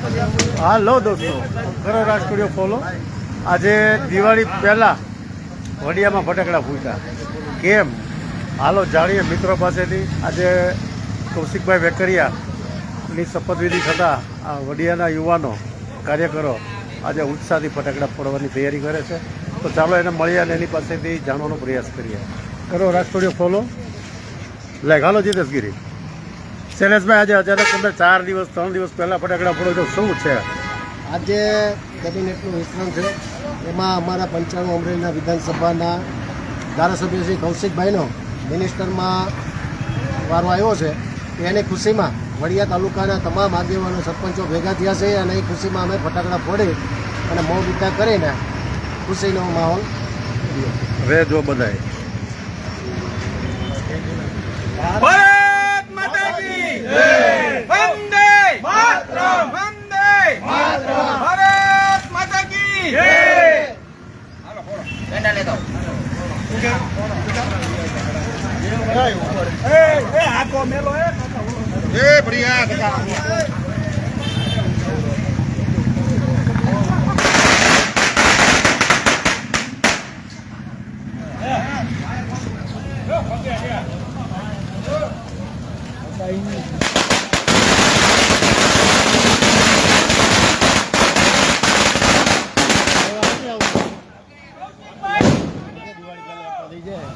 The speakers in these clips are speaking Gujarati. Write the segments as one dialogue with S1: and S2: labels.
S1: હાલો દોસ્તો કરો રાજ ફોલો. આજે દિવાળી પહેલાં વડિયામાં ફટાકડા ફૂટ્યા. કેમ? હાલો જાણીએ મિત્રો પાસેથી. આજે કૌશિકભાઈ વેકરિયાની શપથવિધિ થતાં આ વડિયાના યુવાનો કાર્યકરો આજે ઉત્સાહથી ફટાકડા ફોડવાની તૈયારી કરે છે. તો ચાલો એને મળીએ અને એની પાસેથી જાણવાનો પ્રયાસ કરીએ. કરો રાજ ફોલો. લે, હાલો જીતેશગીરી. શૈલેષભાઈ આજે અચાનક તમે ચાર દિવસ ત્રણ દિવસ પહેલાં ફટાકડા ફોડો તો શું છે?
S2: આજે કેબિનેટનું વિસ્તરણ છે. એમાં અમારા પંચાણું અમરેલીના વિધાનસભાના ધારાસભ્ય શ્રી કૌશિકભાઈનો મિનિસ્ટરમાં વારો આવ્યો છે. એની ખુશીમાં વડિયા તાલુકાના તમામ આગેવાનો સરપંચો ભેગા થયા છે અને એ ખુશીમાં અમે ફટાકડા ફોડી અને મોં મીઠા કરીને ખુશીનો માહોલ
S1: રહેજો બધાય
S3: એ એ આખો મેલો એ એ પ્રિયા
S1: આમ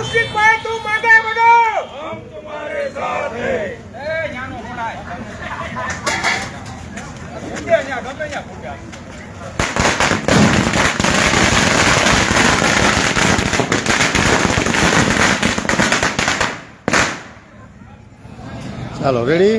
S1: લીધા.
S3: કૌશિકભાઈ તું માગે બગો હમ તમારે સાથ. હે એ ન્યાનો ફોડાય ફૂટે ન્યા ગમે ન્યા ફૂટ્યા.
S1: ચાલો રેડી